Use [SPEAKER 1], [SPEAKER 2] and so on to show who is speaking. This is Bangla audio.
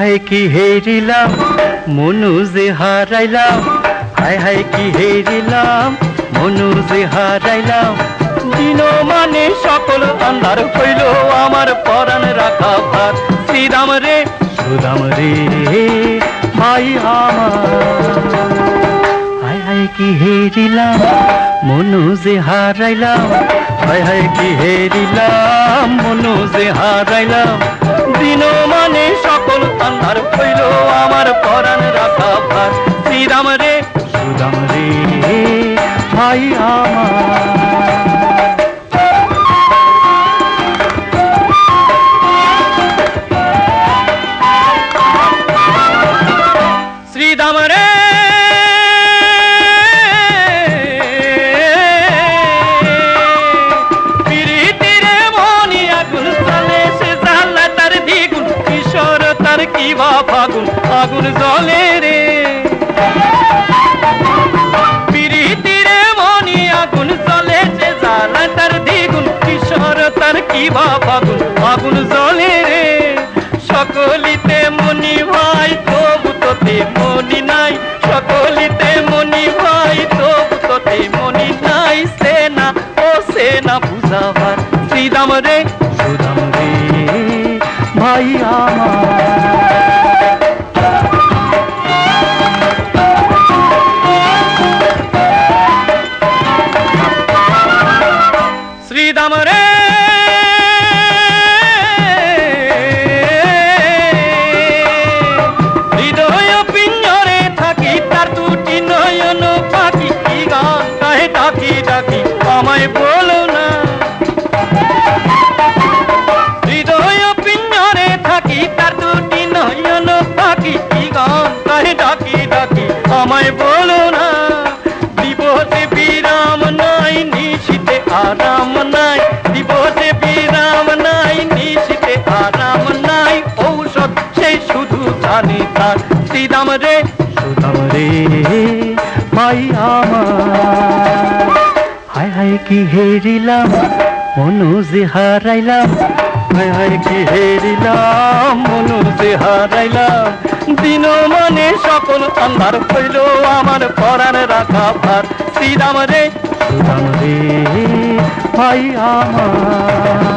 [SPEAKER 1] হায় কি হেরিলাম, মনু হারাইলাম। হায় হায় কি হেরিলাম, মনু হারাইলাম। দিন মানে সকল আন্ধার হইল, আমার পরাণ রাখা ভার। শ্রীরাম রে, সুদাম রে, ভাই আমার। হায় হায় কি হেরিলাম, মনু হারাইলাম। হায় হায় কি হেরিলাম যে হারাইলাম, দিন মানে সকল আন্ধার হইল আমার পরাণ রাখা ভার। শ্রীরাম রে, সুদাম রে, ভাই আমার। শ্রীদাম রে তার কি বা ফাগুন আগুন জলে রে। পিরিতিরে মনি আগুন চলে সে জানলা তার দ্বিগুণ, কিশোর তার কি বা ফাগুন আগুন জলে রে। সকলিতে মনি ভাই, তবু তোতে মনি নাই। সকলিতে মনি ভাই, তবু তোতে মনি নাই। সে না ও সে না বুঝাবার শ্রীদাম রে, সুদাম রে। ভাই আমার শ্রীদাম রে। হৃদয় পিঞ্জরে থাকি, তার দুটি নয়ন পাখি। কি গান গায়ে ডাকি ডাকি, আমায় বলো না। হৃদয় পিঞ্জরে থাকি, তার দুটি নয়ন পাখি। কি গান গায়ে ডাকি ডাকি, আমায় বলো আরাম নাই বিরাম নাই নিশিতে আরাম নাই ঔষধ সে শুধু জানে তার শ্রীদাম রে সুদাম রে ভাই আমার হায় হায় কি হেরিলাম মনু যে হারাইলাম হায় হায় কি হেরিলাম হারাইলাম দিন মানে সকল আন্ধার হইল আমার পরাণ রাখা ভার শ্রীরাম রে সুদাম রে ভাই আমার।